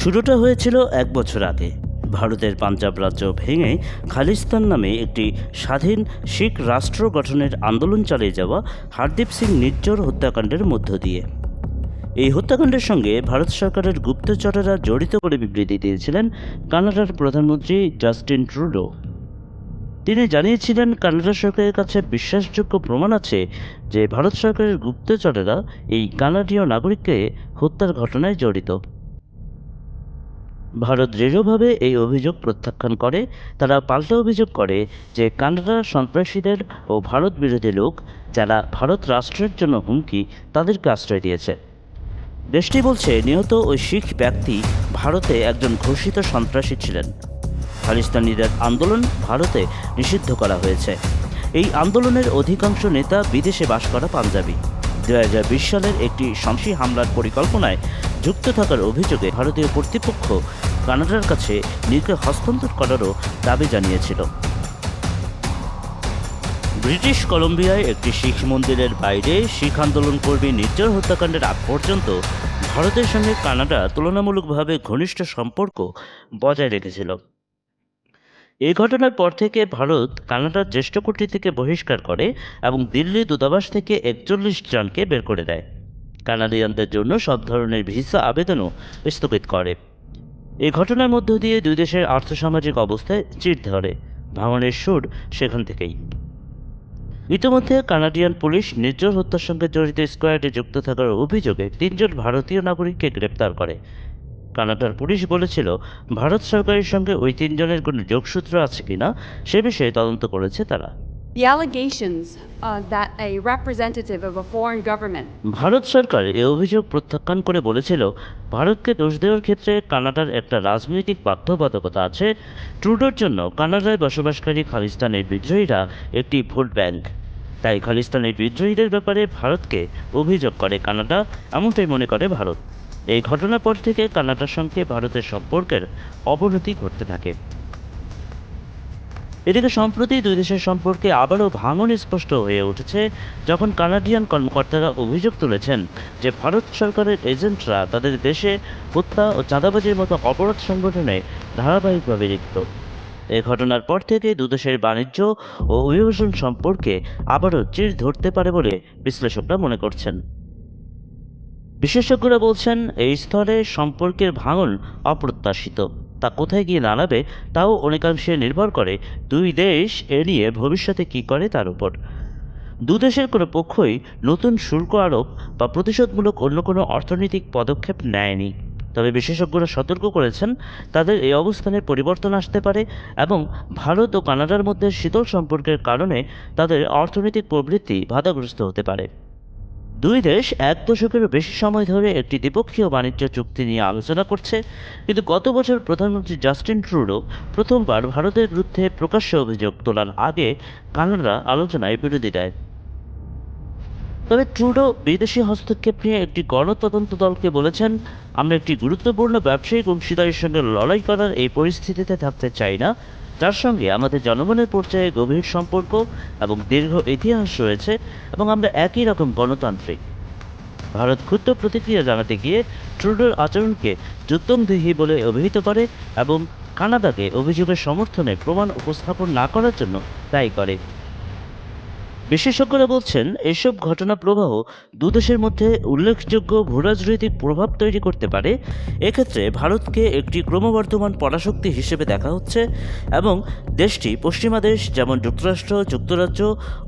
শুরুটা হয়েছিল এক বছর আগে। ভারতের পাঞ্জাব রাজ্য ভেঙে খালিস্তান নামে একটি স্বাধীন শিখ রাষ্ট্র গঠনের আন্দোলন চালিয়ে যাওয়া হারদীপ সিং নির্জর হত্যাকাণ্ডের মধ্য দিয়ে। এই হত্যাকাণ্ডের সঙ্গে ভারত সরকারের গুপ্তচরেরা জড়িত করে বিবৃতি দিয়েছিলেন কানাডার প্রধানমন্ত্রী জাস্টিন ট্রুডো। তিনি জানিয়েছিলেন, কানাডা সরকারের কাছে বিশ্বাসযোগ্য প্রমাণ আছে যে ভারত সরকারের গুপ্তচরেরা এই কানাডীয় নাগরিককে হত্যার ঘটনায় জড়িত। ভারত দৃঢ়ভাবে এই অভিযোগ প্রত্যাখ্যান করে। তারা পাল্টা অভিযোগ করে যে কানাডার সন্ত্রাসীদের ও ভারত বিরোধী লোক যারা ভারত রাষ্ট্রের জন্য হুমকি তাদেরকে আশ্রয় দিয়েছে। দেশটি বলছে নিহত ওই শিখ ব্যক্তি ভারতে একজন ঘোষিত সন্ত্রাসী ছিলেন। খালিস্তানিদের আন্দোলন ভারতে নিষিদ্ধ করা হয়েছে। এই আন্দোলনের অধিকাংশ নেতা বিদেশে বাস করা পাঞ্জাবি। দু সালের একটি সন্ত্রাসী হামলার পরিকল্পনায় যুক্ত থাকার অভিযোগে ভারতীয় কর্তৃপক্ষ কানাডার কাছে নিজেকে হস্তান্তর করারও দাবি জানিয়েছিল। ব্রিটিশ কলম্বিয়ায় একটি শিখ মন্দিরের বাইরে শিখ আন্দোলন কর্মী নির্জর হত্যাকাণ্ডের আগ পর্যন্ত ভারতের সঙ্গে কানাডা তুলনামূলকভাবে ঘনিষ্ঠ সম্পর্ক বজায় রেখেছিল। এই ঘটনার পর থেকে ভারত কানাডার জ্যেষ্ঠ কূটনীতিকে বহিষ্কার করে এবং দিল্লি দূতাবাস থেকে একচল্লিশ জনকে বের করে দেয়। কানাডিয়ানদের জন্য সব ধরনের ভিসা আবেদনও স্থগিত করে। এই ঘটনার মধ্য দিয়ে দুই দেশের আর্থসামাজিক অবস্থায় চির ধরে। ভাঙনের সুর সেখান থেকেই। ইতিমধ্যে কানাডিয়ান পুলিশ নির্জর হত্যার সঙ্গে জড়িত স্কোয়াডে যুক্ত থাকার অভিযোগে তিনজন ভারতীয় নাগরিককে গ্রেপ্তার করে। কানাডার পুলিশ বলেছিল, ভারত সরকারের সঙ্গে ওই তিনজনের কোনো যোগসূত্র আছে কিনা, সে বিষয়ে তদন্ত করেছে তারা। The allegations that a representative of a foreign government Bharat সরকার এ অভিযোগ প্রত্যাখ্যান করে বলেছিল, ভারতকে দোষ দেওয়ার ক্ষেত্রে কানাডার একটা রাজনৈতিক বাধ্যবাধকতা আছে। ট্রুডোর জন্য কানাডায় বসবাসকারী খালিস্তানের বিদ্রোহীরা একটি ভোট ব্যাংক। তাই খালিস্তানের বিদ্রোহীদের ব্যাপারে ভারতকে অভিযোগ করে কানাডা, এমনটাই মনে করে ভারত। এই ঘটনার পর থেকে কানাডার সঙ্গে ভারতের সম্পর্কের অবনতি ঘটতে থাকে। এদিকে সম্প্রতি দুই দেশের সম্পর্কে আবারও ভাঙন স্পষ্ট হয়ে উঠেছে, যখন কানাডিয়ান কর্মকর্তারা অভিযোগ তুলেছেন যে ভারত সরকারের এজেন্টরা তাদের দেশে হত্যা ও চাঁদাবাজির মতো অপরাধ সংগঠনে ধারাবাহিকভাবে লিপ্ত। এই ঘটনার পর থেকে দুদেশের বাণিজ্য ও অভিবাসন সম্পর্কে আবারও চির ধরতে পারে বলে বিশ্লেষকরা মনে করছেন। বিশেষজ্ঞরা বলছেন, এই স্তরে সম্পর্কের ভাঙন অপ্রত্যাশিত। তা কোথায় গিয়ে দাঁড়াবে তাও অনেকাংশে নির্ভর করে দুই দেশ এ নিয়ে ভবিষ্যতে কী করে তার উপর। দু দেশের কোনো পক্ষই নতুন শুল্ক আরোপ বা প্রতিশোধমূলক অন্য কোনো অর্থনৈতিক পদক্ষেপ নেয়নি। তবে বিশেষজ্ঞরা সতর্ক করেছেন, তাদের এই অবস্থানের পরিবর্তন আসতে পারে এবং ভারত ও কানাডার মধ্যে শীতল সম্পর্কের কারণে তাদের অর্থনৈতিক প্রবৃত্তি বাধাগ্রস্ত হতে পারে। দুই দেশ এক দশকেরও বেশি সময় ধরে একটি দ্বিপক্ষীয় বাণিজ্য চুক্তি নিয়ে আলোচনা করছে। কিন্তু গত বছর প্রধানমন্ত্রী জাস্টিন ট্রুডো প্রথমবার ভারতের বিরুদ্ধে প্রকাশ্য অভিযোগ তোলার আগে কানাডা আলোচনায় বিরোধী দেয়। তবে ট্রুডো বিদেশি হস্তক্ষেপ নিয়ে একটি গণতদন্ত দলকে বলেছেন, আমরা একটি গুরুত্বপূর্ণ ব্যবসায়িক অংশীদারের সঙ্গে লড়াই করার এই পরিস্থিতিতে থাকতে চাই না। যার সঙ্গে আমাদের জনগণের পর্যায়ে গভীর সম্পর্ক এবং দীর্ঘ ইতিহাস রয়েছে এবং আমরা একই রকম গণতান্ত্রিক। ভারত ক্ষুদ্র প্রতিক্রিয়া জানাতে গিয়ে ট্রুডোর আচরণকে যুদ্ধমদেহী বলে অভিহিত করে এবং কানাডাকে অভিযোগের সমর্থনে প্রমাণ উপস্থাপন না করার জন্য দায়ী করে। বিশেষজ্ঞরা বলছেন, এসব ঘটনা প্রবাহ দুদেশের মধ্যে উল্লেখযোগ্য ভূরাজনৈতিক প্রভাব তৈরি করতে পারে। এক্ষেত্রে ভারতকে একটি ক্রমবর্ধমান পরাশক্তি হিসেবে দেখা হচ্ছে এবং দেশটি পশ্চিমা দেশ, যেমন যুক্তরাষ্ট্র, যুক্তরাজ্য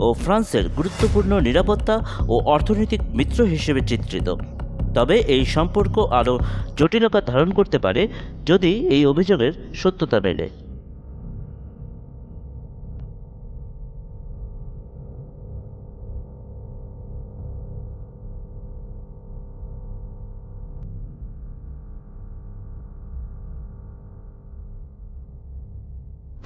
ও ফ্রান্সের গুরুত্বপূর্ণ নিরাপত্তা ও অর্থনৈতিক মিত্র হিসেবে চিত্রিত। তবে এই সম্পর্ক আরও জটিলতা ধারণ করতে পারে যদি এই অভিযোগের সত্যতা মেলে।